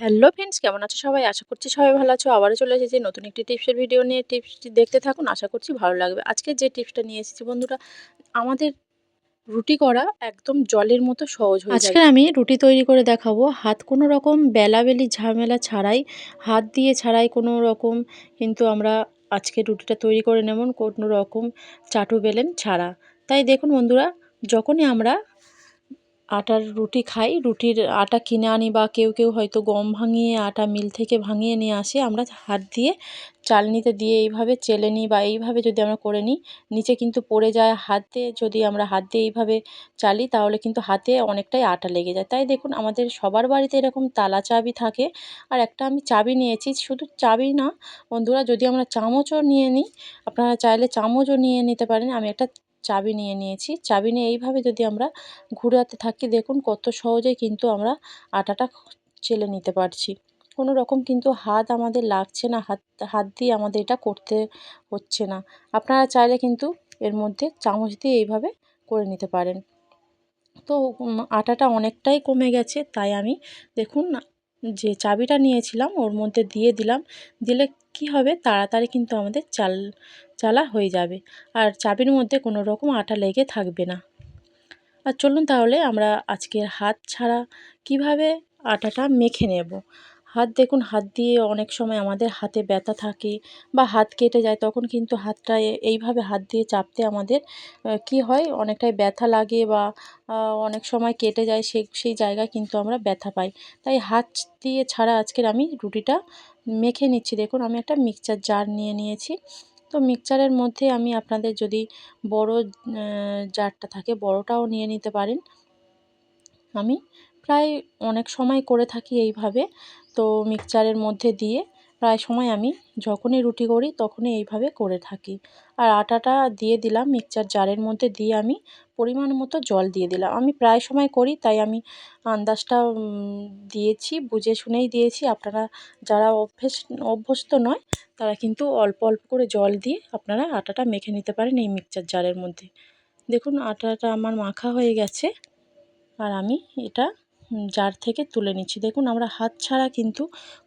Hello friends কেমন আছো সবাই? আশা করছি সবাই ভালো আছো। আবারও চলে এসেছি নতুন একটি টিপসের ভিডিও নিয়ে। টিপসটি দেখতে থাকুন আশা করছি ভালো লাগবে। আজকে যে টিপসটা নিয়ে এসেছি বন্ধুরা আমাদের রুটি করা একদম জলের মতো সহজ হয়ে আজকে আমি রুটি তৈরি করে দেখাবো। হাত কোনো রকম বেলাবেলি ঝামেলা ছাড়াই হাত দিয়ে ছাড়াই কোনো রকম কিন্তু আমরা আজকে রুটিটা তৈরি করে নেব কোনো রকম চাটু বেলেন ছাড়া। তাই দেখুন বন্ধুরা যখনই আমরা আটার রুটি খাই, রুটির আটা কিনে আনি বা কেউ কেউ হয়তো গম ভাঙিয়ে, আটা মিল থেকে ভাঙিয়ে নিয়ে আসে। আমরা হাত দিয়ে চালনিতে দিয়ে এইভাবে চেলে নিই বা এইভাবে যদি আমরা করে নিই, নিচে কিন্তু পড়ে যায় হাতে। যদি আমরা হাত দিয়ে এইভাবে চালি, তাহলে কিন্তু হাতে অনেকটাই আটা লেগে যায়। তাই দেখুন, আমাদের সবার বাড়িতে এরকম তালা চাবি থাকে। আর একটা আমি চাবি নিয়েছি, শুধু চাবি না, বন্ধুরা, যদি আমরা চামচও নিয়ে নিই, আপনারা চাইলে চামচও নিয়ে নিতে পারেন। আমি একটা চাবি নিয়ে নিয়েছি। চাবি নিয়ে এইভাবে যদি আমরা ঘুরাতে থাকি, দেখুন কত সহজেই কিন্তু আমরা আটাটা চেলে নিতে পারছি। কোনো রকম কিন্তু হাত আমাদের লাগছে না, হাত হাত দিয়ে আমাদের এটা করতে হচ্ছে না। আপনারা চাইলে কিন্তু এর মধ্যে চামচ দিয়ে এইভাবে করে নিতে পারেন। তো আটাটা অনেকটাই কমে গেছে, তাই আমি দেখুন যে চাবিটা নিয়েছিলাম, ওর মধ্যে দিয়ে দিলাম। দিলে কি হবে? তাড়াতাড়ি কিন্তু আমাদের চাল, চালা হয়ে যাবে। আর চাবির মধ্যে কোনো রকম আটা লেগে থাকবে না। আর চলুন তাহলে আমরা আজকের হাত ছাড়া কীভাবে আটাটা মেখে নেব? হাত দেখুন, হাত দিয়ে অনেক সময় আমাদের হাতে ব্যথা থাকে বা হাত কেটে যায়, তখন কিন্তু হাতটা এইভাবে হাত দিয়ে চাপতে আমাদের কি হয়? অনেকটাই ব্যথা লাগে বা অনেক সময় কেটে যায় সেই সেই জায়গায় কিন্তু আমরা ব্যথা পাই। তাই হাত দিয়ে ছাড়া আজকের আমি রুটিটা মেখে নিচ্ছি। দেখুন, আমি একটা মিক্সচার জার নিয়ে নিয়েছি। তো মিক্সচারের মধ্যে আমি আপনাদের যদি বড় জারটা থাকে, বড়টাও নিয়ে নিতে পারেন। আমি প্রায় অনেক সময় করে থাকি এইভাবে। তো মিক্সচারের মধ্যে দিয়ে প্রায় সময় আমি যখনই রুটি করি তখনই এইভাবে করে থাকি। আর আটাটা দিয়ে দিলাম মিক্সচার জারের মধ্যে দিয়ে আমি পরিমাণ মতো জল দিয়ে দিলাম। আমি প্রায় সময় করি তাই আমি আন্দাজটা দিয়েছি, বুঝে শুনেই দিয়েছি। আপনারা যারা অভ্যেস, অভ্যস্ত নয় তারা কিন্তু অল্প অল্প করে জল দিয়ে আপনারা আটাটা মেখে নিতে পারেন এই মিক্সচার জারের মধ্যে। দেখুন আটাটা আমার মাখা হয়ে গেছে। আর আমি এটা জার থেকে তুলে নিচ্ছি। দেখুন, আমরা হাত ছাড়া কিন্তু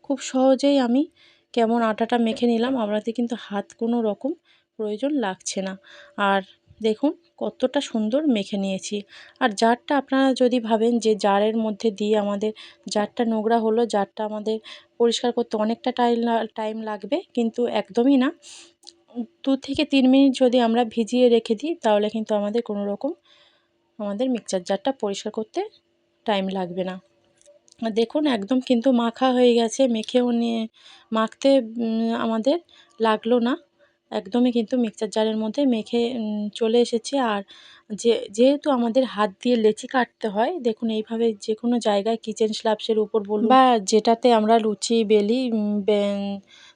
খুব সহজেই আমি কেমন আটাটা মেখে নিলাম। আমাদের কিন্তু হাত কোনো রকম প্রয়োজন লাগছে না। আর দেখুন, কতটা সুন্দর মেখে নিয়েছি। আর জারটা আপনারা যদি ভাবেন যে জারের মধ্যে দিয়ে আমাদের জারটা নোংরা হলো, জারটা আমাদের পরিষ্কার করতে অনেকটা টাইম টাইম লাগবে, কিন্তু একদমই না। দু থেকে তিন মিনিট যদি আমরা ভিজিয়ে রেখে দিই, তাহলে কিন্তু আমাদের কোনো রকম আমাদের মিক্সচার জারটা পরিষ্কার করতে টাইম লাগবে না। দেখুন, একদম কিন্তু মাখা হয়ে গেছে, মেখেও নিয়ে, মাখতে আমাদের লাগল না। একদমই কিন্তু মিক্সচার জারের মধ্যে মেখে চলে এসেছে। আর যে, যেহেতু আমাদের হাত দিয়ে লেচি কাটতে হয়, দেখুন এইভাবে যে কোনো জায়গায় কিচেন স্ল্যাবসের উপর বলুন বা যেটাতে আমরা লুচি, বেলি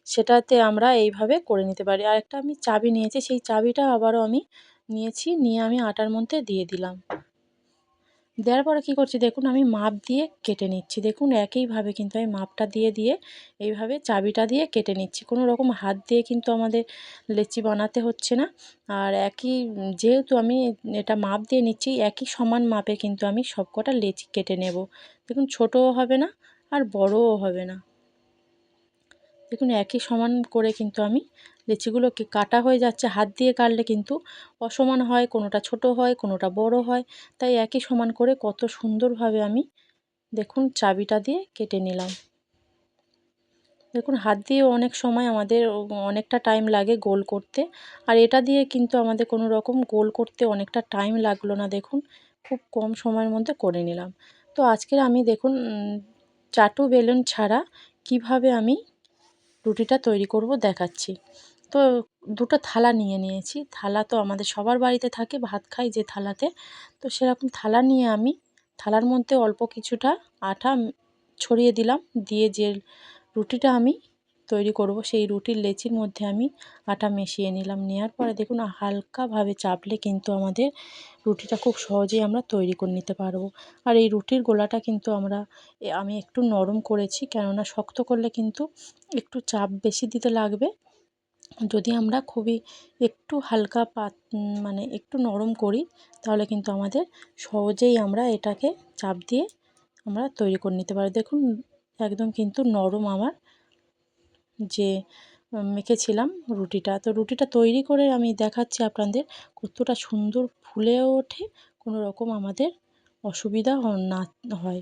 সেটাতে আমরা এইভাবে করে নিতে পারি। আর একটা আমি চাবি নিয়েছি, সেই চাবিটা আবারও আমি নিয়েছি, নিয়ে আমি আটার মধ্যে দিয়ে দিলাম। দেওয়ার পরে কী করছি? দেখুন, আমি মাপ দিয়ে কেটে নিচ্ছি। দেখুন, একইভাবে কিন্তু আমি মাপটা দিয়ে দিয়ে এইভাবে চাবিটা দিয়ে কেটে নিচ্ছি। কোনো রকম হাত দিয়ে কিন্তু আমাদের লেচি বানাতে হচ্ছে না। আর একই, যেহেতু আমি এটা মাপ দিয়ে নিচ্ছি, একই সমান মাপে কিন্তু আমি সবকটা লেচি কেটে নেব। দেখুন, ছোটও হবে না আর বড়ও হবে না। দেখুন, একই সমান করে কিন্তু আমি লেচিগুলোকে কাটা হয়ে যাচ্ছে, হাত দিয়ে কাটলে কিন্তু অসমান হয়, কোনোটা ছোট হয়, কোনোটা বড় হয়। তাই একই সমান করে কত সুন্দরভাবে আমি দেখুন, চাবিটা দিয়ে কেটে নিলাম। দেখুন, হাত দিয়ে অনেক সময় আমাদের অনেকটা টাইম লাগে গোল করতে। আর এটা দিয়ে কিন্তু আমাদের কোনো রকম গোল করতে অনেকটা টাইম লাগল না, দেখুন, খুব কম সময়ের মধ্যে করে নিলাম। তো আজকের আমি দেখুন চাটু বেলুন ছাড়া কীভাবে আমি রুটিটা তৈরি করব, দেখাচ্ছি। তো দুটো থালা নিয়ে নিয়েছি। থালা তো আমাদের সবার বাড়িতে থাকে, ভাত খাই যে থালাতে। তো সেরকম থালা নিয়ে আমি, থালার মধ্যে অল্প কিছুটা আটা ছড়িয়ে দিলাম। দিয়ে যে রুটিটা আমি তৈরি করব। সেই রুটির লেচির মধ্যে আমি আটা মিশিয়ে নিলাম। নেওয়ার পরে দেখুন, হালকাভাবে চাপলে কিন্তু আমাদের রুটিটা খুব সহজেই আমরা তৈরি করে নিতে পারব। আর এই রুটির গোলাটা কিন্তু আমরা আমি একটু নরম করেছি, কেননা শক্ত করলে কিন্তু একটু চাপ বেশি দিতে লাগবে। যদি আমরা খুবই একটু হালকা পাত মানে একটু নরম করি, তাহলে কিন্তু আমাদের সহজেই আমরা এটাকে চাপ দিয়ে আমরা তৈরি করে নিতে পারি। দেখুন, একদম কিন্তু নরম আমার যে মেখেছিলাম রুটিটা। তো রুটিটা তৈরি করে আমি দেখাচ্ছি আপনাদের কতটা সুন্দর ফুলেও ওঠে, কোনো রকম আমাদের অসুবিধা না, হয়।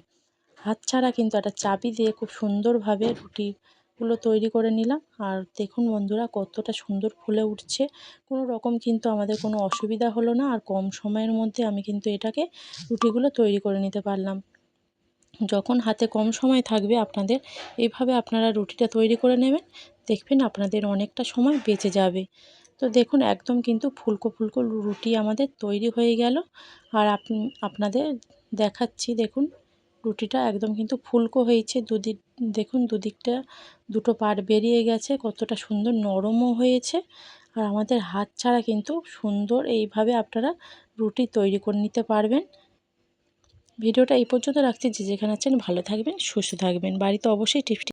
হাত ছাড়া কিন্তু একটা চাবি দিয়ে খুব সুন্দরভাবে রুটিগুলো তৈরি করে নিলাম। আর দেখুন বন্ধুরা কতটা সুন্দর ফুলে উঠছে। কোনো রকম কিন্তু আমাদের কোনো অসুবিধা হলো না। আর কম সময়ের মধ্যে আমি কিন্তু এটাকে রুটিগুলো তৈরি করে নিতে পারলাম। যখন হাতে কম সময় থাকবে আপনাদের এইভাবে আপনারা রুটিটা তৈরি করে নেবেন। দেখবেন আপনাদের অনেকটা সময় বেঁচে যাবে। তো দেখুন, একদম কিন্তু ফুলকো ফুলকো রুটি আমাদের তৈরি হয়ে গেল। আর আপনাদের দেখাচ্ছি, দেখুন, রুটিটা একদম কিন্তু ফুলকো হয়েছে। দুদিক, দেখুন, দুদিকটা দুটো পাট বেরিয়ে গেছে, কতটা সুন্দর নরমও হয়েছে। আর আমাদের হাত ছাড়া কিন্তু সুন্দর এইভাবে আপনারা রুটি তৈরি করে নিতে পারবেন। ভিডিওটা এই পর্যন্ত রাখছি। যে যেখানে আছেন ভালো থাকবেন সুস্থ থাকবেন। বাড়িতে অবশ্যই টিপসটি